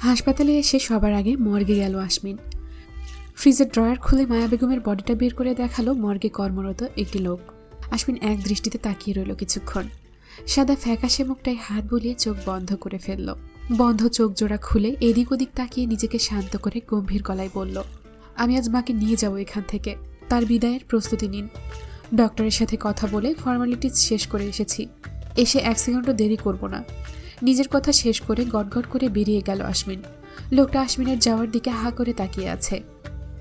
হাসপাতালে এসে সবার আগে মর্গে গেল আশমিন। ফ্রিজের ড্রয়ার খুলে মায়া বেগমের বডিটা বের করে দেখাল মর্গে কর্মরত একটি লোক। আশমিন এক দৃষ্টিতে তাকিয়ে রইল কিছুক্ষণ। সাদা ফ্যাকাশে মুখটায় হাত বুলিয়ে চোখ বন্ধ করে ফেলল। বন্ধ চোখ জোড়া খুলে এদিক ওদিক তাকিয়ে নিজেকে শান্ত করে গম্ভীর গলায় বলল, আমি আজ মাকে নিয়ে যাব এখান থেকে। তার বিদায়ের প্রস্তুতি নিন। ডক্টরের সাথে কথা বলে ফর্মালিটিস শেষ করে এসেছি। এসে এক সেকেন্ডও দেরি করব না। নিজের কথা শেষ করে গটগট করে বেরিয়ে গেল আশমিন। লোকটা আশমিনের যাওয়ার দিকে হা করে তাকিয়ে আছে।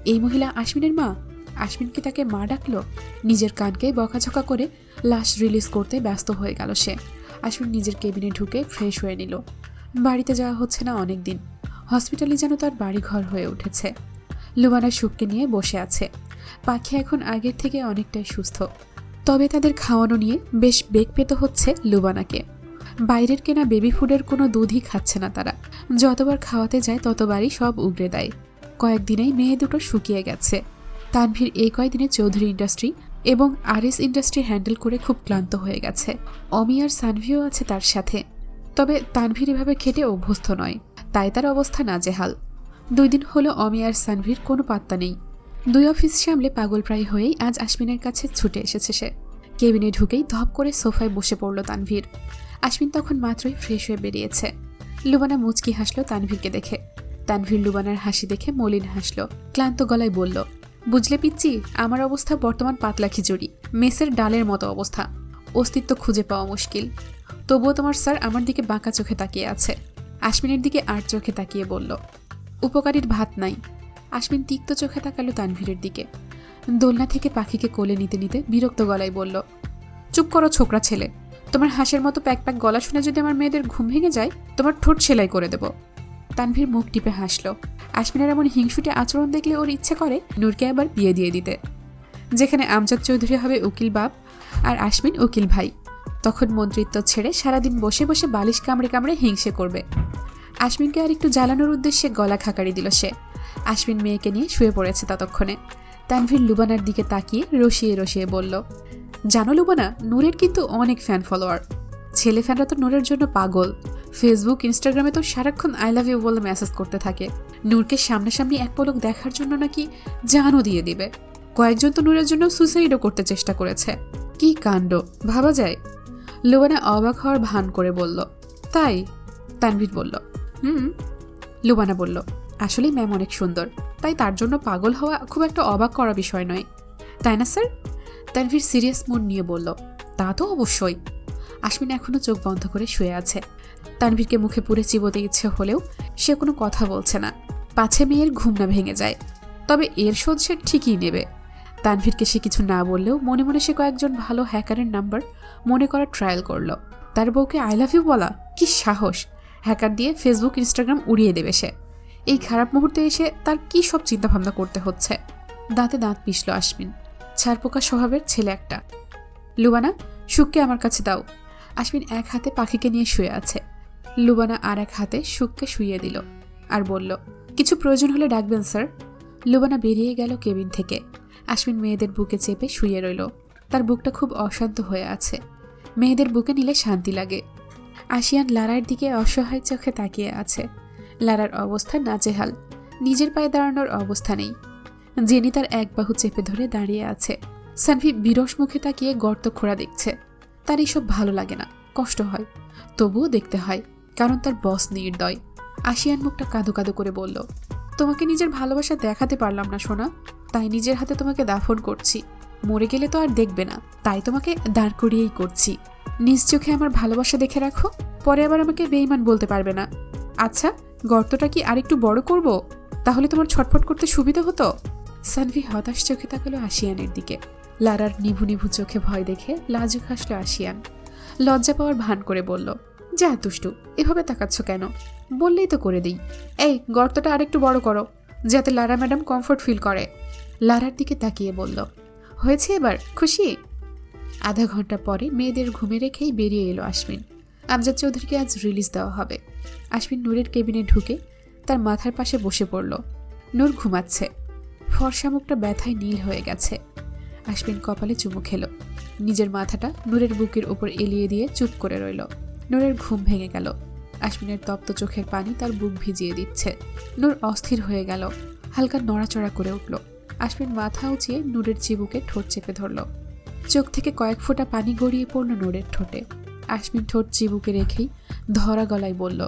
এই মহিলা আশমিনের মা? আশমিন কি তাকে মা ডাকলো? নিজের কানকে বকাঝকা করে লাশ রিলিজ করতে ব্যস্ত হয়ে গেল সে। আশমিন নিজের কেবিনে ঢুকে ফ্রেশ হয়ে নিল। বাড়িতে যাওয়া হচ্ছে না অনেক দিন হসপিটালে যেন তার বাড়িঘর হয়ে উঠেছে। লুবানা সুখকে নিয়ে বসে আছে। পাখি এখন আগের থেকে অনেকটাই সুস্থ। তবে তাদের খাওয়ানো নিয়ে বেশ বেগ পেতে হচ্ছে লুবানাকে বাইরের কেনা বেবি ফুডের কোনো দুধই খাচ্ছে না তারা। যতবার খাওয়াতে যায়, ততবারই সব উগড়ে দেয়। কয়েকদিনেই মেয়ে দুটো শুকিয়ে গেছে। তানভীর এই কয়েকদিনে চৌধুরী ইন্ডাস্ট্রি এবং আরএস ইন্ডাস্ট্রি হ্যান্ডেল করে খুব ক্লান্ত হয়ে গেছে। অমি আর সানভিও আছে তার সাথে। তবে তানভীর এভাবে খেটে অভ্যস্ত নয়। তাই তার অবস্থা নাজেহাল। দুই দিন হলো অমি আর সানভীর কোনো পাত্তা নেই। দুই অফিস সামলে পাগল প্রায় হয়েই আজ আশমিনের কাছে ছুটে এসেছে সে। কেবিনে ঢুকেই ধপ করে সোফায় বসে পড়ল তানভীর। আশমিন তখন মাত্রই ফ্রেশ হয়ে বেরিয়েছে। লুবানা মুচকি হাসলো তানভীরকে দেখে। তানভীর লুবানার হাসি দেখে মলিন হাসলো। ক্লান্ত গলায় বলল, বুঝলে পিচ্ছি আমার অবস্থা বর্তমান পাতলা খিচুড়ি। মেসের ডালের মতো অবস্থা। অস্তিত্ব খুঁজে পাওয়া মুশকিল। তবুও তোমার স্যার আমার দিকে বাঁকা চোখে তাকিয়ে আছে। আশমিনের দিকে আট চোখে তাকিয়ে বলল, উপকারীর ভাত নাই। আশমিন তিক্ত চোখে তাকালো তানভীরের দিকে। দোলনা থেকে পাখিকে কোলে নিতে নিতে বিরক্ত গলায় বলল, চুপ করো ছোকরা ছেলে। তোমার হাঁসের মতো প্যাক প্যাক গলা শুনে যদি আমার মেয়েদের ঘুম ভেঙে যায়, তোমার ঠোঁট সেলাই করে দেব। তানভীর মুখ টিপে হাসলো। আশমিনের এমন হিংসুটে আচরণ দেখলে ওর ইচ্ছে করে নূরকে আবার বিয়ে দিয়ে দিতে। যেখানে আমজাদ চৌধুরী হবে উকিল বাপ আর আশমিন উকিল ভাই। তখন মন্ত্রিত্ব ছেড়ে সারাদিন বসে বসে বালিশ কামড়ে কামড়ে হিংসে করবে। আশমিনকে আর একটু জ্বালানোর উদ্দেশ্যে গলা খাকারি দিল সে। আশমিন মেয়েকে নিয়ে শুয়ে পড়েছে ততক্ষণে। তানভীর লুবানার দিকে তাকিয়ে রসিয়ে রসিয়ে বলল জানো লুবানা, নূরের কিন্তু অনেক ফ্যান ফলোয়ার ছেলে ফ্যানরা তো নূরের জন্য পাগল। ফেসবুক ইনস্টাগ্রামে তো সারাক্ষণ আই লাভ ইউ বলে মেসেজ করতে থাকে। নূরকে সামনাসামনি এক পলক দেখার জন্য নাকি জানও দিয়ে দিবে। কয়েকজন তো নূরের জন্য সুসাইডও করতে চেষ্টা করেছে। কি কাণ্ড, ভাবা যায়? লুবানা অবাক হওয়ার ভান করে বলল, তাই? তানভীর বলল, হুম। লুবানা বলল আসলেই ম্যাম অনেক সুন্দর। তাই তার জন্য পাগল হওয়া খুব একটা অবাক করা বিষয় নয়। তাই না, স্যার? তানভীর সিরিয়াস মুড নিয়ে বলল, তা তো অবশ্যই। আশমিন এখনও চোখ বন্ধ করে শুয়ে আছে। তানভীরকে মুখে পুরে চিবোতে ইচ্ছে হলেও সে কোনো কথা বলছে না। পাছে মেয়ের ঘুম না ভেঙে যায়। তবে এর শোধ সে ঠিকই নেবে। তানভীরকে সে কিছু না বললেও মনে মনে সে কয়েকজন ভালো হ্যাকারের নাম্বার মনে করার ট্রায়াল করল। তার বউকে আই লাভ ইউ বলা কি সাহস। হ্যাকার দিয়ে ফেসবুক ইনস্টাগ্রাম উড়িয়ে দেবে সে। এই খারাপ মুহূর্তে এসে তার কি সব চিন্তাভাবনা করতে হচ্ছে? দাঁতে দাঁত পিষল আশমিন। ছারপোকা স্বভাবের ছেলে একটা। লুবানা সুখকে আমার কাছে দাও। আশমিন এক হাতে পাখিকে নিয়ে শুয়ে আছে। লুবানা আর এক হাতে সুখকে শুইয়ে দিল আর বলল, কিছু প্রয়োজন হলে ডাকবেন, স্যার। লুবানা বেরিয়ে গেল কেবিন থেকে। আশমিন মেয়েদের বুকে চেপে শুয়ে রইল। তার বুকটা খুব অশান্ত হয়ে আছে। মেয়েদের বুকে নিলে শান্তি লাগে। আশিয়ান লারার দিকে অসহায় চোখে তাকিয়ে আছে। লারার অবস্থা নাজেহাল। নিজের পায়ে দাঁড়ানোর অবস্থা নেই। জেনি তার এক বাহু চেপে ধরে দাঁড়িয়ে আছে। সানভি বিরস মুখে তাকিয়ে গর্ত খোঁড়া দেখছে। তার এইসব ভালো লাগে না, কষ্ট হয়। তবুও দেখতে হয়, কারণ তার বস নির্দয়। আশিয়ান মুখটা কাঁদো কাঁদো করে বলল, তোমাকে নিজের ভালোবাসা দেখাতে পারলাম না, সোনা। তাই নিজের হাতে তোমাকে দাফন করছি। মরে গেলে তো আর দেখবে না, তাই তোমাকে দাঁড় করিয়েই করছি। নিজ চোখে আমার ভালোবাসা দেখে রাখো, পরে আবার আমাকে বেইমান বলতে পারবে না। আচ্ছা গর্তটা কি আরেকটু বড় করব? তাহলে তোমার ছটফট করতে সুবিধা হতো? সানভি হতাশ চোখে তাকালো আশিয়ানের দিকে। লারার নিভু নিভু চোখে ভয় দেখে লাজুক হাসলো আশিয়ান লজ্জা পাওয়ার ভান করে বলল, যা তুষ্টু এভাবে তাকাচ্ছ কেন? বললেই তো করে দিই। এই, গর্তটা আরেকটু বড় করো, যাতে লারা ম্যাডাম কমফোর্ট ফিল করে। লারার দিকে তাকিয়ে বলল, হয়েছে এবার, খুশি? আধা ঘণ্টা পরে মেয়েদের ঘুমে রেখেই বেরিয়ে এলো আশমিন। আমজাদ চৌধুরীকে আজ রিলিজ দেওয়া হবে। আশমিন নূরের কেবিনে ঢুকে তার মাথার পাশে বসে পড়ল। নূর ঘুমাচ্ছে। ফর্সা মুখটা ব্যথায় নীল হয়ে গেছে। আশমিন কপালে চুমু খেল। নিজের মাথাটা নূরের বুকের ওপর এলিয়ে দিয়ে চুপ করে রইল। নূরের ঘুম ভেঙে গেল। আশমিনের তপ্ত চোখের পানি তার বুক ভিজিয়ে দিচ্ছে। নূর অস্থির হয়ে গেল। হালকা নড়াচড়া করে উঠল। আশমিন মাথা উঁচিয়ে নূরের চিবুকে ঠোঁট চেপে ধরল। চোখ থেকে কয়েক ফোঁটা পানি গড়িয়ে পড়ল নূরের ঠোঁটে। আশমিন ঠোঁট চিবুকে রেখেই ধরা গলায় বলল,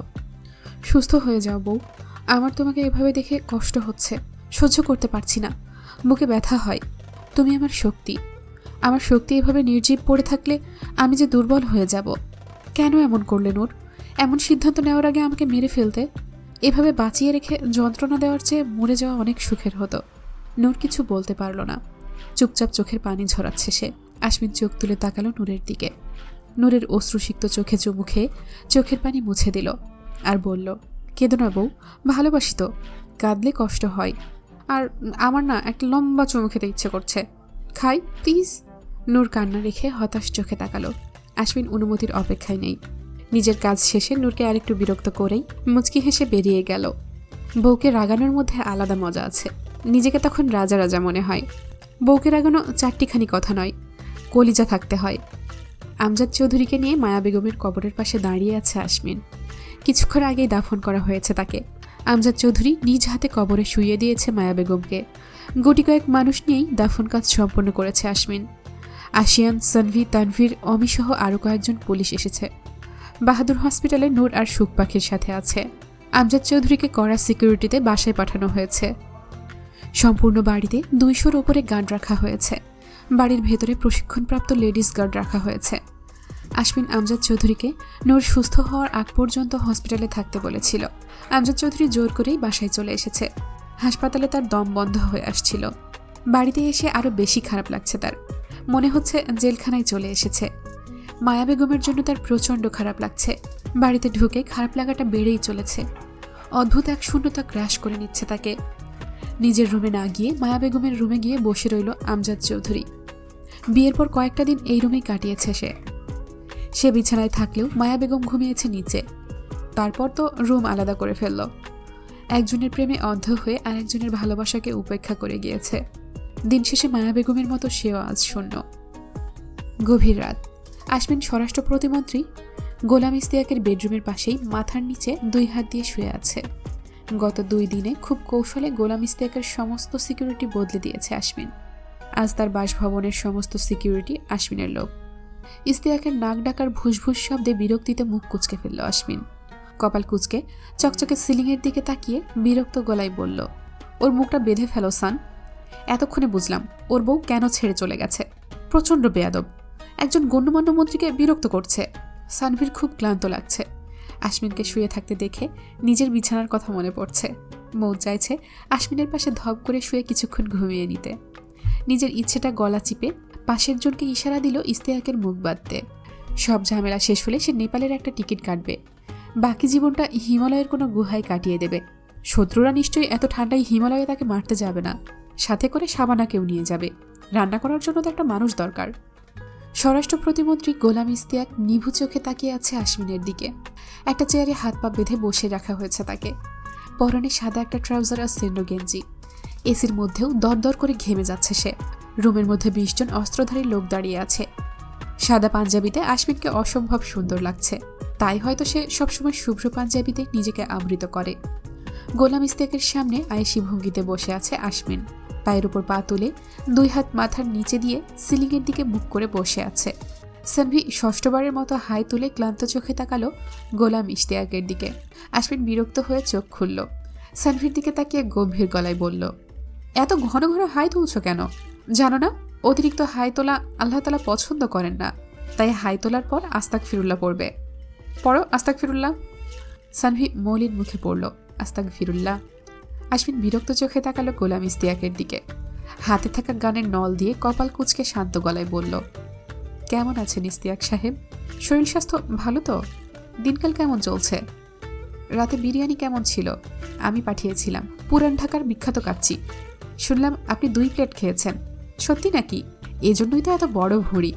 সুস্থ হয়ে যাও বউ। আমার তোমাকে এভাবে দেখে কষ্ট হচ্ছে। সহ্য করতে পারছি না। বুকে ব্যথা হয়। তুমি আমার শক্তি। আমার শক্তি এভাবে নির্জীব পড়ে থাকলে আমি যে দুর্বল হয়ে যাব। কেন এমন করলে নূর? এমন সিদ্ধান্ত নেওয়ার আগে আমাকে মেরে ফেলতে? এভাবে বাঁচিয়ে রেখে যন্ত্রণা দেওয়ার চেয়ে মরে যাওয়া অনেক সুখের হতো। নূর কিছু বলতে পারল না। চুপচাপ চোখের পানি ঝরাচ্ছে সে। আশমিন চোখ তুলে তাকালো নূরের দিকে। নূরের অশ্রুসিক্ত চোখে চুমুখে চোখের পানি মুছে দিল। আর বলল কেদনা বউ, ভালোবাসি তো। কাঁদলে কষ্ট হয়। আর আমার না একটা লম্বা চুমু খেতে ইচ্ছে করছে। খাই প্লিজ নূর কান্না রেখে হতাশ চোখে তাকালো। আশমিন অনুমতির অপেক্ষায় নেই। নিজের কাজ শেষে নূরকে আরেকটু বিরক্ত করেই মুচকি হেসে বেরিয়ে গেল। বউকে রাগানোর মধ্যে আলাদা মজা আছে। নিজেকে তখন রাজা রাজা মনে হয়। বউকে রাগানো চারটিখানি কথা নয়, কলিজা থাকতে হয়। আমজাদ চৌধুরীকে নিয়ে মায়া বেগমের কবরের পাশে দাঁড়িয়ে আছে আশমিন। কিছুক্ষণ আগেই দাফন করা হয়েছে তাকে। আমজাদ চৌধুরী নিজ হাতে কবরে শুইয়ে দিয়েছে মায়া বেগমকে। গুটি কয়েক মানুষ নিয়েই দাফন কাজ সম্পন্ন করেছে আশমিন। আশিয়ান সানভি তানভীর, অমিসহ আরও কয়েকজন পুলিশ এসেছে। বাহাদুর হসপিটালে নূর আর সুখ পাখির সাথে আছে। আমজাদ চৌধুরীকে কড়া সিকিউরিটিতে বাসায় পাঠানো হয়েছে। সম্পূর্ণ বাড়িতে দুইশোর ওপরে গান রাখা হয়েছে। বাড়ির ভেতরে প্রশিক্ষণপ্রাপ্ত লেডিস গার্ড রাখা হয়েছে। আশমিন আমজাদ চৌধুরীকে নূর সুস্থ হওয়ার আগ পর্যন্ত হসপিটালে থাকতে বলেছিল। আমজাদ চৌধুরী জোর করেই বাসায় চলে এসেছে। হাসপাতালে তার দম বন্ধ হয়ে আসছিল। বাড়িতে এসে আরও বেশি খারাপ লাগছে তার। মনে হচ্ছে জেলখানায় চলে এসেছে। মায়া বেগমের জন্য তার প্রচণ্ড খারাপ লাগছে। বাড়িতে ঢুকে খারাপ লাগাটা বেড়েই চলেছে। অদ্ভুত এক শূন্যতা গ্রাস করে নিচ্ছে তাকে। নিজের রুমে না গিয়ে মায়া বেগমের রুমে গিয়ে বসে রইল আমজাদ চৌধুরী। বিয়ের পর কয়েকটা দিন এই রুমেই কাটিয়েছে সে। সে বিছানায় থাকলেও মায়া বেগম ঘুমিয়েছে নিচে। তারপর তো রুম আলাদা করে ফেলল। একজনের প্রেমে অন্ধ হয়ে আরেকজনের ভালোবাসাকে উপেক্ষা করে গিয়েছে। দিন শেষে মায়া বেগমের মতো সেও আজ শূন্য। গভীর রাত। আশমিন স্বরাষ্ট্র প্রতিমন্ত্রী গোলাম ইস্তিয়াকের বেডরুমের পাশেই মাথার নিচে দুই হাত দিয়ে শুয়ে আছে। গত দুই দিনে খুব কৌশলে গোলাম ইস্তিয়াকের সমস্ত সিকিউরিটি বদলে দিয়েছে আশমিন। আজ তার বাসভবনের সমস্ত সিকিউরিটি আশমিনের লোক। ইস্তিয়াকের নাক ডাকার ভুসভুস শব্দে বিরক্তিতে মুখ কুচকে ফেলল অশ্বিন। কপাল কুচকে চকচকে সিলিংয়ের দিকে তাকিয়ে বিরক্ত গলায় বলল, ওর মুখটা বেঁধে ফেলো, সান। এতক্ষণে বুঝলাম, ওর বউ কেন ছেড়ে চলে গেছে। প্রচণ্ড বেয়াদব। একজন গণ্যমান্য মন্ত্রীকে বিরক্ত করছে। সানভীর খুব ক্লান্ত লাগছে। আশমিনকে শুয়ে থাকতে দেখে নিজের বিছানার কথা মনে পড়ছে। মৌ চাইছে আশমিনের পাশে ধপ করে শুয়ে কিছুক্ষণ ঘুমিয়ে নিতে। নিজের ইচ্ছেটা গলা চিপে পাশের জনকে ইশারা দিল ইস্তেয়াকের মুখ বাঁধতে। সব ঝামেলা শেষ হলে সে নেপালের একটা টিকিট কাটবে। বাকি জীবনটা হিমালয়ের কোনো গুহায় কাটিয়ে দেবে। শত্রুরা নিশ্চয়ই এত ঠান্ডায় হিমালয়ে তাকে মারতে যাবে না। সাথে করে সাবানাকেও নিয়ে যাবে। রান্না করার জন্য তো একটা মানুষ দরকার। স্বরাষ্ট্র প্রতিমন্ত্রী গোলাম ইস্তিয়াক নিভু চোখে তাকিয়ে আছে আশমিনের দিকে। একটা চেয়ারে হাত পা বেঁধে বসে রাখা হয়েছে তাকে। পরনে সাদা একটা ট্রাউজার আর সেন্ডো গেঞ্জি। এসির মধ্যেও দরদর করে ঘেমে যাচ্ছে সে। রুমের মধ্যে বিশ জন অস্ত্রধারী লোক দাঁড়িয়ে আছে। সাদা পাঞ্জাবিতে আশমিনকে অসম্ভব সুন্দর লাগছে। তাই হয়তো সে সবসময় শুভ্র পাঞ্জাবিতে নিজেকে আবৃত করে। গোলাম ইস্তেকের সামনে আয়েসি ভঙ্গিতে বসে আছে আশমিন। পায়ের উপর পা তুলে দুই হাত মাথার নিচে দিয়ে সিলিংয়ের দিকে মুখ করে বসে আছে। সানভি ষষ্ঠবারের মতো হাই তুলে ক্লান্ত চোখে তাকালো গোলাম ইশতিয়াকের দিকে। আশমিন বিরক্ত হয়ে চোখ খুলল। সানভির দিকে তাকিয়ে গম্ভীর গলায় বলল, এত ঘন ঘন হাই তুলছ কেন? জানো না, অতিরিক্ত হাই তোলা আল্লাহ তালা পছন্দ করেন না। তাই হাই তোলার পর আস্তাক ফিরুল্লাহ পড়বে। পড়ো আস্তাক ফিরুল্লাহ সানভি মৌলির মুখে পড়ল আস্তাক ফিরুল্লাহ আশমিন বিরক্ত চোখে তাকালো গোলাম ইস্তিয়াকের দিকে। হাতে থাকা গানের নল দিয়ে কপাল কুচকে শান্ত গলায় বলল, কেমন আছেন ইস্তিয়াক সাহেব? শরীর স্বাস্থ্য ভালো তো? দিনকাল কেমন চলছে? রাতে বিরিয়ানি কেমন ছিল? আমি পাঠিয়েছিলাম। পুরান ঢাকার বিখ্যাত কাচ্চি। শুনলাম আপনি দুই প্লেট খেয়েছেন। সত্যি নাকি? এজন্যই তো এত বড় ভুঁড়ি।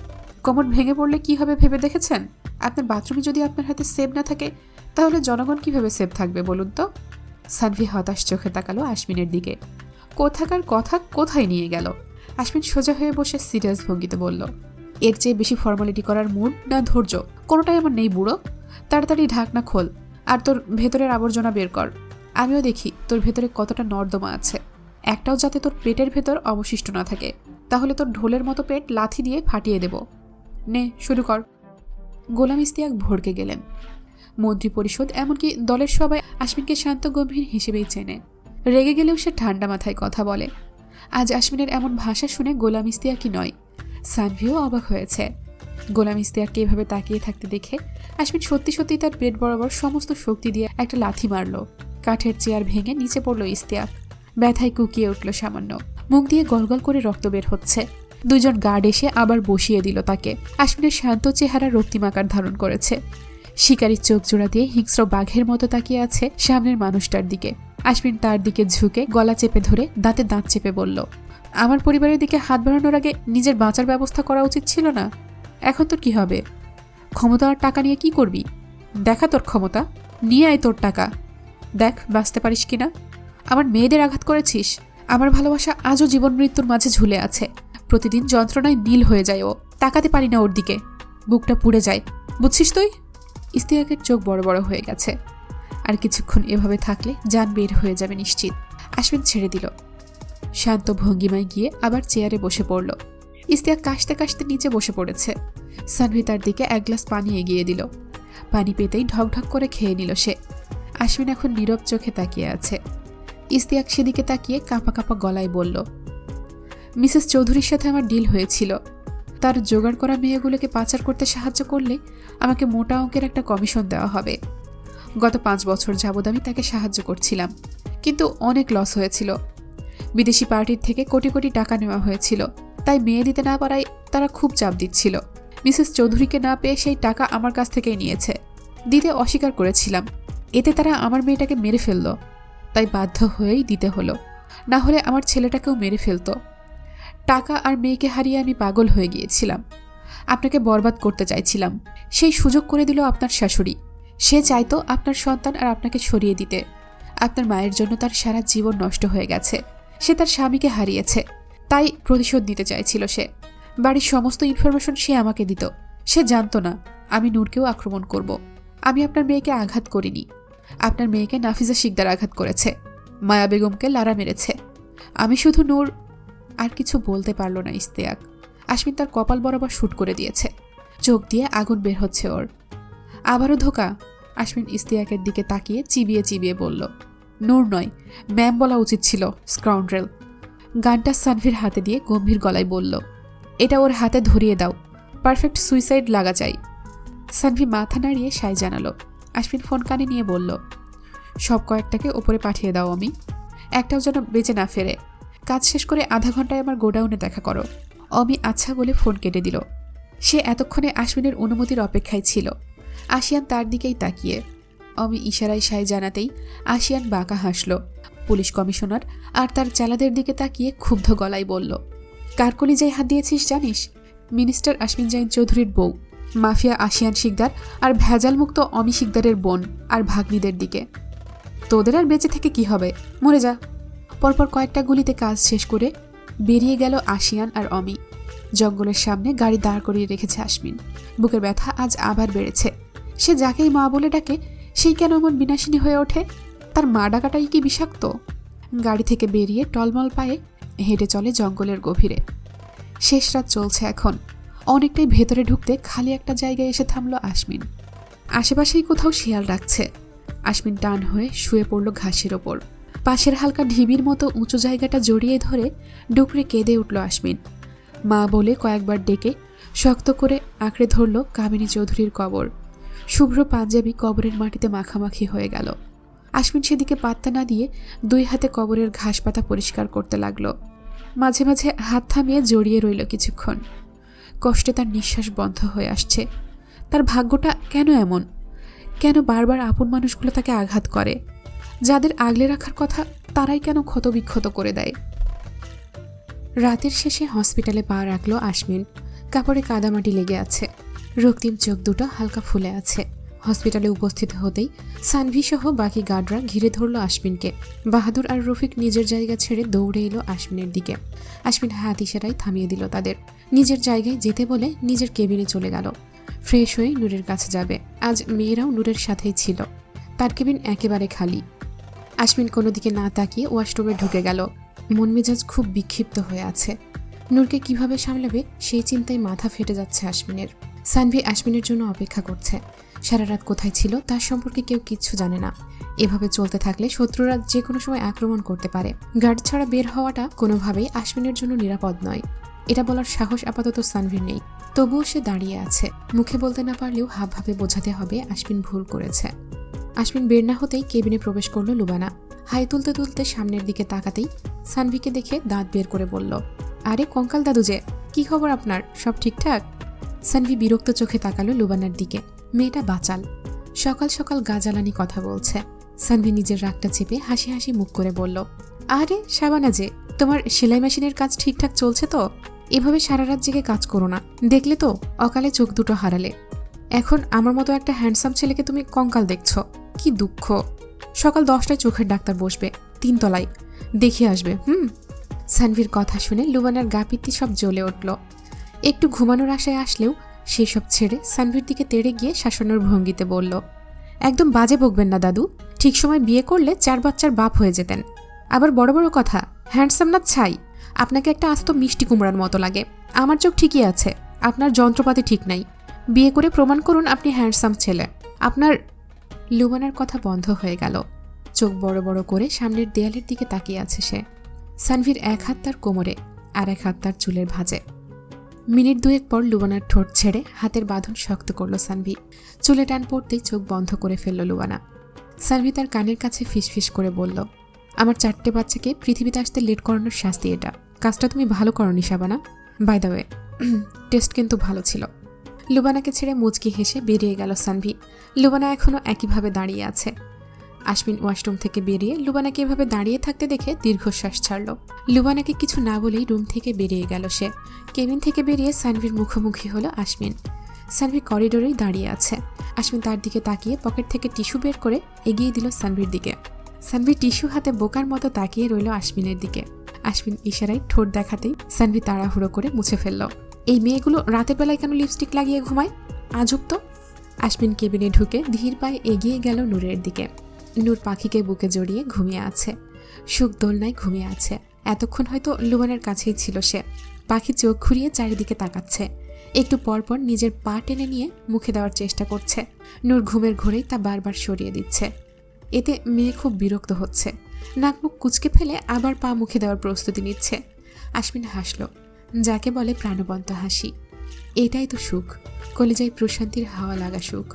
কোমর ভেঙে পড়লে কি হবে ভেবে দেখেছেন? আপনার বাথরুমে যদি আপনার হাতে সেভ না থাকে, তাহলে জনগণ কীভাবে সেভ থাকবে বলুন তো? সানভি হতাশ চোখে তাকালো আশমিনের দিকে। কোথাকার কথা কোথায় নিয়ে গেল? আশমিন সোজা হয়ে বসে সিরিয়াস ভঙ্গিতে বলল, এর চেয়ে বেশি ফর্মালিটি করার মুড না ধৈর্য? কোনোটাই আমার নেই বুড়ো। তাড়াতাড়ি ঢাকনা খোল, আর তোর ভেতরের আবর্জনা বের কর। আমিও দেখি তোর ভেতরে কতটা নর্দমা আছে। একটাও যাতে তোর পেটের ভেতর অবশিষ্ট না থাকে। তাহলে তোর ঢোলের মতো পেট লাথি দিয়ে ফাটিয়ে দেব। নে, শুরু কর। গোলাম ইস্তিয়াক ভড়কে গেলেন। মন্ত্রী পরিষদ এমনকি দলের সবাই আশমিনকে শান্ত, গম্ভীর হিসেবেই চেনে। রেগে গেলেও সে ঠান্ডা মাথায় কথা বলে। আজ আশমিনের এমন ভাষা শুনে গোলাম ইস্তিয়াকি নয়, সানভিও অবাক হয়েছে। গোলাম ইস্তিয়াককে এভাবে তাকিয়ে থাকতে দেখে আশমিন সত্যি সত্যি তার পেট বরাবর সমস্ত শক্তি দিয়ে একটা লাথি মারল। কাঠের চেয়ার ভেঙে নিচে পড়ল ইস্তিয়াক ব্যথায় কুকিয়ে উঠল সামান্য। মুখ দিয়ে গলগল করে রক্ত বের হচ্ছে। দুজন গার্ড এসে আবার বসিয়ে দিল তাকে। আশমিনের শান্ত চেহারা রক্তিমাকার ধারণ করেছে। শিকারীর চোখ জোড়া দিয়ে হিংস্র বাঘের মতো তাকিয়ে আছে সামনের মানুষটার দিকে। আশমিন তার দিকে ঝুঁকে গলা চেপে ধরে দাঁতে দাঁত চেপে বলল, আমার পরিবারের দিকে হাত বাড়ানোর আগে নিজের বাঁচার ব্যবস্থা করা উচিত ছিল না। এখন তোর কি হবে? ক্ষমতা আর টাকা নিয়ে কি করবি? দেখা তোর ক্ষমতা, নিয়ে আয় তোর টাকা। দেখ, বাঁচতে পারিস কিনা? আমার মেয়েদের আঘাত করেছিস? আমার ভালোবাসা আজও জীবন মৃত্যুর মাঝে ঝুলে আছে। প্রতিদিন যন্ত্রণায় নীল হয়ে যায় ও, তাকাতে পারি না ওর দিকে। বুকটা পুড়ে যায়। বুঝছিস তুই? ইস্তিয়াকের চোখ বড় বড় হয়ে গেছে। আর কিছুক্ষণ এভাবে থাকলে যান বের হয়ে যাবে নিশ্চিত। আশমিন ছেড়ে দিল। শান্ত ভঙ্গিমায় গিয়ে আবার চেয়ারে বসে পড়ল। ইস্তিয়াক কাশতে কাশতে নিচে বসে পড়েছে। সানভি তার দিকে এক গ্লাস পানি এগিয়ে দিল। পানি পেতেই ঢক ঢক করে খেয়ে নিল সে। আশমিন এখন নীরব চোখে তাকিয়ে আছে। ইস্তিয়াক সেদিকে তাকিয়ে কাঁপা কাঁপা গলায় বলল, মিসেস চৌধুরীর সাথে আমার ডিল হয়েছিল। তার জোগাড় করা মেয়েগুলোকে পাচার করতে সাহায্য করলে আমাকে মোটা অঙ্কের একটা কমিশন দেওয়া হবে। গত পাঁচ বছর যাবৎ আমি তাকে সাহায্য করছিলাম, কিন্তু অনেক লস হয়েছিল। বিদেশি পার্টির থেকে কোটি কোটি টাকা নেওয়া হয়েছিল, তাই মেয়ে দিতে না পারায় তারা খুব চাপ দিচ্ছিল। মিসেস চৌধুরীকে না পেয়ে সেই টাকা আমার কাছ থেকেই নিয়েছে। দিতে অস্বীকার করেছিলাম। এতে তারা আমার মেয়েটাকে মেরে ফেলল। তাই বাধ্য হয়েই দিতে হলো। না হলে আমার ছেলেটাকেও মেরে ফেলতো। টাকা আর মেয়েকে হারিয়ে আমি পাগল হয়ে গিয়েছিলাম। আপনাকে বরবাদ করতে চাইছিলাম। সেই সুযোগ করে দিল আপনার শাশুড়ি। সে চাইতো আপনার সন্তান আর আপনাকে সরিয়ে দিতে। আপনার মায়ের জন্য তার সারা জীবন নষ্ট হয়ে গেছে। সে তার স্বামীকে হারিয়েছে। তাই প্রতিশোধ নিতে চাইছিল সে। বাড়ির সমস্ত ইনফরমেশন সে আমাকে দিত। সে জানতো না, আমি নূরকেও আক্রমণ করব। আমি আপনার মেয়েকে আঘাত করিনি। আপনার মেয়েকে নাফিজা শিকদার আঘাত করেছে। মায়া বেগমকে লারা মেরেছে। আমি শুধু নূর আর কিছু বলতে পারল না ইস্তেয়াক আশমিন তার কপাল বরাবর শুট করে দিয়েছে। চোখ দিয়ে আগুন বের হচ্ছে ওর। আবারও ধোকা। আশমিন ইস্তিয়াকের দিকে তাকিয়ে চিবিয়ে চিবিয়ে বলল, নূর নয়, ম্যাম বলা উচিত ছিল, স্ক্রাউন্ড্রেল। গানটা সানভির হাতে দিয়ে গম্ভীর গলায় বলল, এটা ওর হাতে ধরিয়ে দাও। পারফেক্ট সুইসাইড লাগা চাই। সানভি মাথা নাড়িয়ে সাই জানালো আশমিন ফোন কানে নিয়ে বলল, সব কয়েকটাকে ওপরে পাঠিয়ে দাও আমি একটাও যেন বেঁচে না ফেরে। কাজ শেষ করে আধা ঘন্টায় আমার গোডাউনে দেখা করো। অমি আচ্ছা বলে ফোন কেটে দিল। সে এতক্ষণে আশমিনের অনুমতির অপেক্ষায় ছিল। আসিয়ান তার দিকেই তাকিয়ে। অমি ইশারায় সাই জানাতেই আসিয়ান বাঁকা হাসল। পুলিশ কমিশনার আর তার চালাদের দিকে তাকিয়ে ক্ষুব্ধ গলায় বলল, কার কলিজায় হাত দিয়েছিস জানিস? মিনিস্টার আশমিন জাইন চৌধুরীর বউ। মাফিয়া আসিয়ান শিকদার আর ভেজালমুক্ত অমি শিকদারের বোন আর ভাগ্নিদের দিকে। তোদের আর বেঁচে থেকে কি হবে? মরে যা। পরপর কয়েকটা গুলিতে কাজ শেষ করে বেরিয়ে গেল আসিয়ান আর অমি। জঙ্গলের সামনে গাড়ি দাঁড় করিয়ে রেখেছে আসমিন বুকের ব্যথা আজ আবার বেড়েছে। সে যাকেই মা বলে ডাকে, সেই কেন এমন বিনাশিনী হয়ে ওঠে? তার মা ডাকাটাই কি বিষাক্ত? গাড়ি থেকে বেরিয়ে টলমল পায়ে হেঁটে চলে জঙ্গলের গভীরে। শেষ রাত চলছে এখন। অনেকটাই ভেতরে ঢুকতে খালি একটা জায়গায় এসে থামলো আশমিন। আশেপাশেই কোথাও শিয়াল ডাকছে আশমিন টান হয়ে শুয়ে পড়ল ঘাসের ওপর। পাশের হালকা ঢিবির মতো উঁচু জায়গাটা জড়িয়ে ধরে ডুকরে কেঁদে উঠল আশমিন। মা বলে কয়েকবার ডেকে শক্ত করে আঁকড়ে ধরল কামিনী চৌধুরীর কবর। শুভ্র পাঞ্জাবি কবরের মাটিতে মাখামাখি হয়ে গেল। আশমিন সেদিকে পাত্তা না দিয়ে দুই হাতে কবরের ঘাস পাতা পরিষ্কার করতে লাগল। মাঝে মাঝে হাত থামিয়ে জড়িয়ে রইল কিছুক্ষণ। কষ্টে তার নিঃশ্বাস বন্ধ হয়ে আসছে। তার ভাগ্যটা কেন এমন? কেন বারবার আপন মানুষগুলো তাকে আঘাত করে? যাদের আগলে রাখার কথা তারাই কেন ক্ষতবিক্ষত করে দেয়? রাতের শেষে হসপিটালে পা রাখল আশমিন। কাপড়ে কাদামাটি লেগে আছে। রক্তিম চোখ দুটো হালকা ফুলে আছে। হসপিটালে উপস্থিত হতেই সানভি সহ বাকি গার্ডরা ঘিরে ধরল আশমিনকে। বাহাদুর আর রফিক নিজের জায়গা ছেড়ে দৌড়ে এলো আশমিনের দিকে। আশমিন হাত ইশারায় থামিয়ে দিল তাদের। নিজের জায়গায় যেতে বলে নিজের কেবিনে চলে গেল। ফ্রেশ হয়ে নূরের কাছে যাবে। আজ মেয়েরাও নূরের সাথেই ছিল। তার কেবিন একেবারে খালি। আশমিন কোনো দিকে না তাকিয়ে ওয়াশরুমে ঢুকে গেল। মন মেজাজ খুব বিক্ষিপ্ত হয়ে আছে। নূরকে কীভাবে সামলাবে সেই চিন্তায় মাথা ফেটে যাচ্ছে আশমিনের। সানভি আশমিনের জন্য অপেক্ষা করছে। সারা রাত কোথায় ছিল তার সম্পর্কে কেউ কিচ্ছু জানে না। এভাবে চলতে থাকলে শত্রুরা যে কোনো সময় আক্রমণ করতে পারে। গার্ড ছাড়া বের হওয়াটা কোনোভাবেই আশমিনের জন্য নিরাপদ নয়। এটা বলার সাহস আপাতত সানভির নেই। তবুও সে দাঁড়িয়ে আছে। মুখে বলতে না পারলেও হাবভাবে বোঝাতে হবে আশমিন ভুল করেছে। আশমিন বের না হতেই কেবিনে প্রবেশ করল লুবানা। হাই তুলতে তুলতে সামনের দিকে তাকাতেই সানভিকে দেখে দাঁত বের করে বলল, আরে কঙ্কাল দাদু যে, কি খবর আপনার? সব ঠিকঠাক? সানভি বিরক্ত চোখে তাকালো লুবানার দিকে। মেয়েটা বাঁচাল। সকাল সকাল গাজালানি কথা বলছে। সানভি নিজের রাগটা চেপে হাসি হাসি মুখ করে বলল, আরে, শাবানা যে, তোমার সেলাই মেশিনের কাজ ঠিকঠাক চলছে তো? এভাবে সারা রাত জেগে কাজ করো না। দেখলে তো, অকালে চোখ দুটো হারালে। এখন আমার মতো একটা হ্যান্ডসাম ছেলেকে তুমি কঙ্কাল দেখছ। কি দুঃখ। সকাল দশটায় চোখের ডাক্তার বসবে, তিনতলায়। দেখে আসবে, হুম? সানভির কথা শুনে লুবানার গা পিত্তি সব জ্বলে উঠল। একটু ঘুমানোর আশায় আসলেও সেসব ছেড়ে সানভির দিকে তেড়ে গিয়ে শাসনের ভঙ্গিতে বলল, একদম বাজে বকবেন না, দাদু। ঠিক সময় বিয়ে করলে চার বাচ্চার বাপ হয়ে যেতেন। আবার বড় বড় কথা, হ্যান্ডসাম না ছাই, আপনাকে একটা আস্ত মিষ্টি কুমড়ার মতো লাগে। আমার চোখ ঠিকই আছে, আপনার যন্ত্রপাতি ঠিক নাই। বিয়ে করে প্রমাণ করুন আপনি হ্যান্ডসাম ছেলে। আপনার লুবানার কথা বন্ধ হয়ে গেল। চোখ বড় বড় করে সামনের দেয়ালের দিকে তাকিয়ে আছে সে। সানভির এক হাত তার কোমরে আর এক হাত তার চুলের ভাঁজে। মিনিট দুয়েক পর লুবানার ঠোঁট ছেড়ে হাতের বাঁধন শক্ত করল সানভি। চুলে টান পড়তেই চোখ বন্ধ করে ফেলল লুবানা। সানভি তার কানের কাছে ফিসফিস করে বলল, আমার চারটে বাচ্চাকে পৃথিবীতে আসতে লেট করানোর শাস্তি এটা। কাজটা তুমি ভালো করনি Shabana by the way test কিন্তু ভালো ছিল। লুবানাকে ছেড়ে মুচকি হেসে বেরিয়ে গেল সানভি। লুবানা এখনও একইভাবে দাঁড়িয়ে আছে। আশমিন ওয়াশরুম থেকে বেরিয়ে লুবানাকে এভাবে দাঁড়িয়ে থাকতে দেখে দীর্ঘশ্বাস ছাড়ল। লুবানাকে কিছু না বলেই রুম থেকে বেরিয়ে গেল সে। কেবিন থেকে বেরিয়ে সানভির মুখোমুখি হলো আশমিন। সানভি করিডোরেই দাঁড়িয়ে আছে। আশমিন তার দিকে তাকিয়ে পকেট থেকে টিস্যু বের করে এগিয়ে দিল সানভির দিকে। সানভি টিস্যু হাতে বোকার মতো তাকিয়ে রইল আশমিনের দিকে। আশমিন ইশারায় ঠোঁট দেখাতেই সানভি তাড়াহুড়ো করে মুছে ফেলল। এই মেয়েগুলো রাতের বেলায় কেন লিপস্টিক লাগিয়ে ঘুমায়? আজব তো! আশমিন কেবিনে ঢুকে ধীর পায়ে এগিয়ে গেল নূরের দিকে। নূর পাখিকে বুকে জড়িয়ে ঘুমিয়ে আছে। সুখ দোলনায় ঘুমিয়ে আছে। এতক্ষণ হয়তো লুবানের কাছেই ছিল সে। পাখি চোখ ঘুরিয়ে চারিদিকে তাকাচ্ছে। একটু পরপর নিজের পা টেনে নিয়ে মুখে দেওয়ার চেষ্টা করছে। নূর ঘুমের ঘোরেই তা বারবার সরিয়ে দিচ্ছে। এতে মেয়ে খুব বিরক্ত হচ্ছে। নাক মুখ কুচকে ফেলে আবার পা মুখে দেওয়ার প্রস্তুতি নিচ্ছে। আশমিন হাসল। যাকে বলে প্রাণবন্ত হাসি। এটাই তো সুখ। কলিজায় প্রশান্তির হাওয়া লাগা সুখ।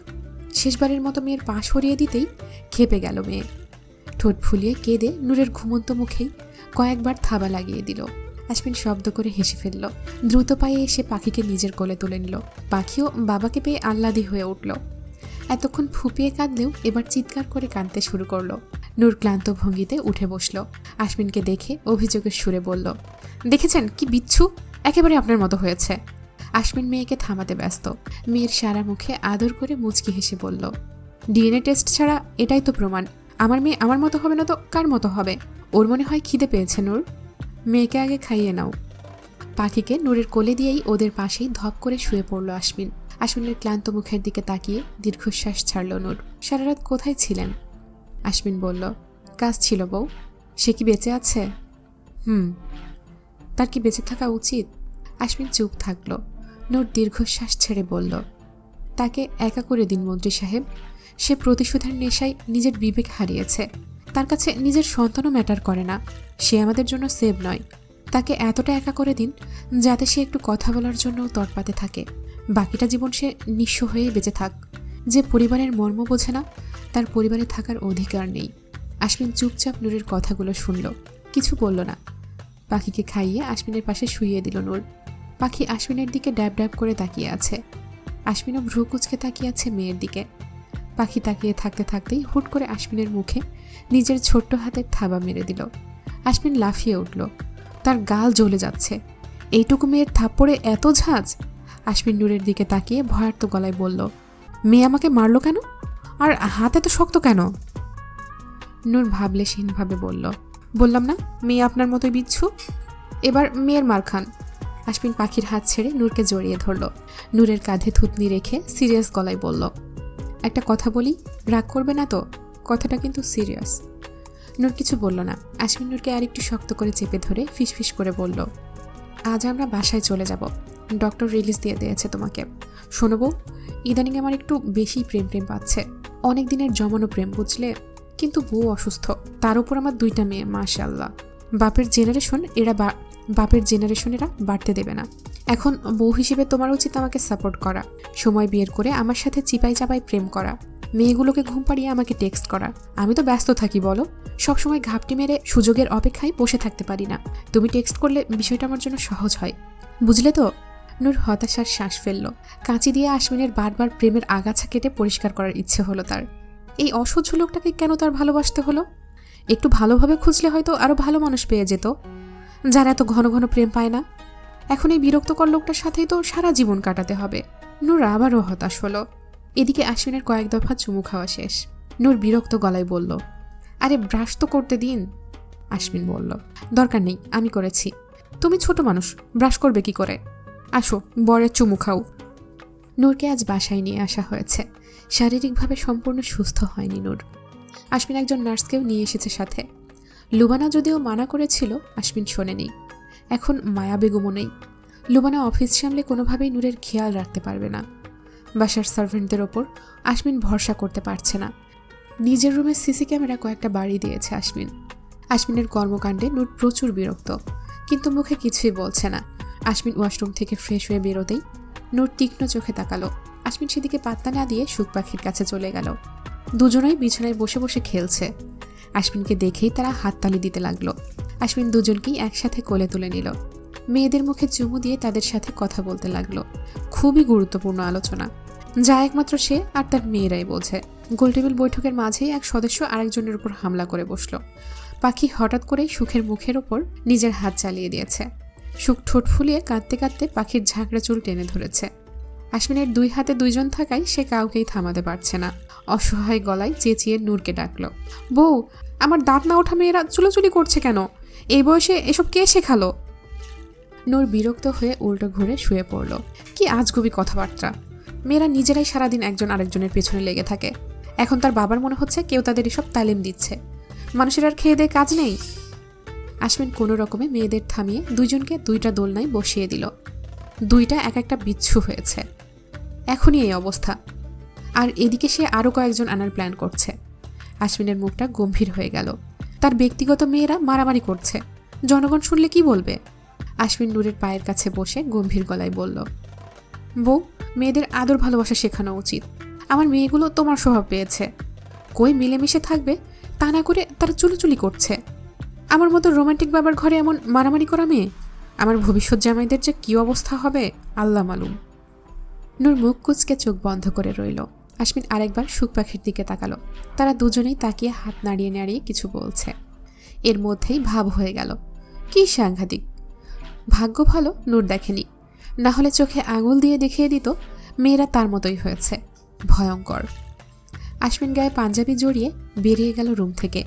শেষবারের মতো মেয়ের পা সরিয়ে দিতেই খেপে গেল মেয়ে। ঠোঁট ফুলিয়ে কেঁদে নূরের ঘুমন্ত মুখেই কয়েকবার থাবা লাগিয়ে দিল। আশমিন শব্দ করে হেসে ফেলল। দ্রুত পায়ে এসে পাখিকে নিজের কোলে তুলে নিল। পাখিও বাবাকে পেয়ে আহ্লাদি হয়ে উঠল। এতক্ষণ ফুপিয়ে কাঁদলেও এবার চিৎকার করে কাঁদতে শুরু করল। নূর ক্লান্ত ভঙ্গিতে উঠে বসল। আশমিনকে দেখে অভিযোগের সুরে বলল, দেখেছেন কি বিচ্ছু? একেবারে আপনার মতো হয়েছে। আশমিন মেয়েকে থামাতে ব্যস্ত। মেয়ের সারা মুখে আদর করে মুচকি হেসে বলল, ডিএনএ টেস্ট ছাড়া এটাই তো প্রমাণ। আমার মেয়ে আমার মতো হবে না তো কার মতো হবে? ওর মনে হয় খিদে পেয়েছে, নূর। মেয়েকে আগে খাইয়ে নাও। পাখিকে নূরের কোলে দিয়েই ওদের পাশেই ধপ করে শুয়ে পড়ল আশমিন। আশমিনের ক্লান্ত মুখের দিকে তাকিয়ে দীর্ঘশ্বাস ছাড়ল নূর। সারা রাত কোথায় ছিলেন? আশমিন বলল, কাজ ছিল বউ। সে কি বেঁচে আছে? হুম। তার কি বেঁচে থাকা উচিত? আশমিন চুপ থাকল। নূর দীর্ঘশ্বাস ছেড়ে বলল, তাকে একা করে দিন মন্ত্রী সাহেব। সে প্রতিশোধের নেশায় নিজের বিবেক হারিয়েছে। তার কাছে নিজের সন্তানও ম্যাটার করে না। সে আমাদের জন্য সেভ নয়। তাকে এতটা একা করে দিন যাতে সে একটু কথা বলার জন্য তৎপাতে থাকে। বাকিটা জীবন সে নিঃস্ব হয়ে বেঁচে থাক। যে পরিবারের মর্ম বোঝে না, তার পরিবারে থাকার অধিকার নেই। আশমিন চুপচাপ নূরের কথাগুলো শুনল। কিছু বলল না। পাখিকে খাইয়ে আশমিনের পাশে শুইয়ে দিল নূর। পাখি আশ্বিনের দিকে ড্যাব ড্যাব করে তাকিয়ে আছে। আশ্বিনও ভ্রু কুচকে তাকিয়ে আছে মেয়ের দিকে। পাখি তাকিয়ে থাকতে থাকতেই হুট করে আশ্বিনের মুখে নিজের ছোট্ট হাতের থাবা মেরে দিল। আশ্বিন লাফিয়ে উঠল। তার গাল জ্বলে যাচ্ছে। এইটুকু মেয়ের থাপ্পড়ে এত ঝাঁজ? আশ্বিন নূরের দিকে তাকিয়ে ভয়ার্ত গলায় বলল, মেয়ে আমাকে মারলো কেন? আর হাত এত শক্ত কেন? নূর ভাবলেশীনভাবে বলল, বললাম না, মেয়ে আপনার মতোই বিচ্ছু? এবার মেয়ের মার খান। আশমিন পাখির হাত ছেড়ে নূরকে জড়িয়ে ধরল। নূরের কাঁধে থুতনি রেখে সিরিয়াস গলায় বলল, একটা কথা বলি, রাগ করবে না তো? কথাটা কিন্তু সিরিয়াস। নূর কিছু বলল না। আশমিন নূরকে আর একটু শক্ত করে চেপে ধরে ফিসফিস করে বলল, আজ আমরা বাসায় চলে যাব। ডক্টর রিলিজ দিয়ে দিয়েছে তোমাকে। শোনো বউ, ইদানিং আমার একটু বেশি প্রেম প্রেম পাচ্ছে। অনেক দিনের জমানো প্রেম বুঝলে, কিন্তু বউ অসুস্থ। তার উপর আমার দুইটা মেয়ে মাশাল্লাহ বাপের জেনারেশন এরা বাপের জেনারেশনেরা বাড়তে দেবে না। এখন বউ হিসেবে তোমার উচিত আমাকে সাপোর্ট করা, সময় বের করে আমার সাথে চিপাই চাপাই প্রেম করা, মেয়েগুলোকে ঘুম পাড়িয়ে আমাকে টেক্সট করা। আমি তো ব্যস্ত থাকি, বলো? সবসময় ঘাপটি মেরে সুযোগের অপেক্ষায় বসে থাকতে পারি না। তুমি টেক্সট করলে বিষয়টা আমার জন্য সহজ হয়। বুঝলে তো? নূর হতাশার শ্বাস ফেলল। কাঁচি দিয়ে আশমিনের বারবার প্রেমের আগাছা কেটে পরিষ্কার করার ইচ্ছে হলো তার। এই অসহ্য লোকটাকে কেন তার ভালোবাসতে হলো? একটু ভালোভাবে খুঁজলে হয়তো আরও ভালো মানুষ পেয়ে যেত। যারা এত ঘন ঘন প্রেম পায় না। এখন এই বিরক্তকর লোকটার সাথেই তো সারা জীবন কাটাতে হবে। নূর আবারও হতাশ হলো। এদিকে আশ্বিনের কয়েক দফা চুমু খাওয়া শেষ। নূর বিরক্ত গলায় বলল, আরে, ব্রাশ তো করতে দিন। আশ্বিন বলল, দরকার নেই, আমি করেছি। তুমি ছোট মানুষ, ব্রাশ করবে কি করে? আসো, বরের চুমু খাও। নূরকে আজ বাসায় নিয়ে আসা হয়েছে। শারীরিকভাবে সম্পূর্ণ সুস্থ হয়নি নূর। আশ্বিন একজন নার্সকেও নিয়ে এসেছে সাথে। লুবানা যদিও মানা করেছিল, আশ্বিন শোনেনি। এখন মায়া বেগমও নেই। লুবানা অফিস সামলে কোনোভাবেই নূরের খেয়াল রাখতে পারবে না। বাসার সার্ভেন্টদের ওপর আশমিন ভরসা করতে পারছে না। নিজের রুমে সিসি ক্যামেরা কয়েকটা বাড়ি দিয়েছে আশ্বিন। আশমিনের কর্মকাণ্ডে নূর প্রচুর বিরক্ত, কিন্তু মুখে কিছুই বলছে না। আশমিন ওয়াশরুম থেকে ফ্রেশ হয়ে বেরোতেই নূর তীক্ষ্ণ চোখে তাকালো। আশমিন সেদিকে পাত্তা না দিয়ে সুখ পাখির কাছে চলে গেল। দুজনেই বিছানায় বসে বসে খেলছে। আশ্বিনকে দেখেই তারা হাততালি দিতে লাগল। আশ্বিন দুজনকেই একসাথে কোলে তুলে নিল। মেয়েদের মুখে চুমু দিয়ে তাদের সাথে কথা বলতে লাগল। খুবই গুরুত্বপূর্ণ আলোচনা। যা একমাত্র সে আর তার মেয়েরাই বোঝে গোলটেবিল বৈঠকের মাঝেই এক সদস্য আরেকজনের উপর হামলা করে বসল। পাখি হঠাৎ করেই সুখের মুখের ওপর নিজের হাত চালিয়ে দিয়েছে। সুখ ঠোঁট ফুলিয়ে কাঁদতে কাঁদতে পাখির ঝাঁকড়া চুল টেনে ধরেছে। আশ্বিনের দুই হাতে দুইজন থাকায় সে কাউকেই থামাতে পারছে না। অসহায় গলায় চেঁচিয়ে নূরকে ডাকলো, বউ, আমার দাঁত না ওঠা মেয়েরা চুলোচুলি করছে কেন? এই বয়সে এসব কে শেখালো? নূর বিরক্ত হয়ে উল্টো ঘুরে শুয়ে পড়ল। কি আজগুবি কথাবার্তা। মেয়েরা নিজেরাই সারাদিন একজন আরেকজনের পেছনে লেগে থাকে। এখন তার বাবার মনে হচ্ছে কেউ তাদের এসব তালিম দিচ্ছে। মানুষের আর খেয়ে দিয়ে কাজ নেই? আশ্বিন কোনো রকমে মেয়েদের থামিয়ে দুইজনকে দুইটা দোলনায় বসিয়ে দিল। দুইটা এক একটা বিচ্ছু হয়েছে। এখনই এই অবস্থা। আর এদিকে সে আরও কয়েকজন আনার প্ল্যান করছে। আশ্বিনের মুখটা গম্ভীর হয়ে গেল। তার ব্যক্তিগত মেয়েরা মারামারি করছে। জনগণ শুনলে কি বলবে? আশ্বিন নূরের পায়ের কাছে বসে গম্ভীর গলায় বলল, বউ, মেয়েদের আদর ভালোবাসা শেখানো উচিত। আমার মেয়েগুলো তোমার স্বভাব পেয়েছে। কই মিলেমিশে থাকবে, তা না করে তারা চুলোচুলি করছে। আমার মতো রোমান্টিক বাবার ঘরে এমন মারামারি করা মেয়ে? আমার ভবিষ্যৎ জামাইদের যে কী অবস্থা হবে, আল্লাহ মালুম। নূর মুখ কুচকে চোখ বন্ধ করে রইল। আশ্বিন আরেকবার সুখ পাখির দিকে তাকালো। তারা দুজনেই তাকিয়ে হাত নাড়িয়ে নাড়িয়ে কিছু বলছে। এর মধ্যেই ভাব হয়ে গেল। কি সাংঘাতিক। ভাগ্য ভালো নূর দেখেনি। না হলে চোখে আঙুল দিয়ে দেখিয়ে দিত, মেয়েরা তার মতোই হয়েছে। ভয়ঙ্কর। আশ্বিন গায়ে পাঞ্জাবি জড়িয়ে বেরিয়ে গেল রুম থেকে।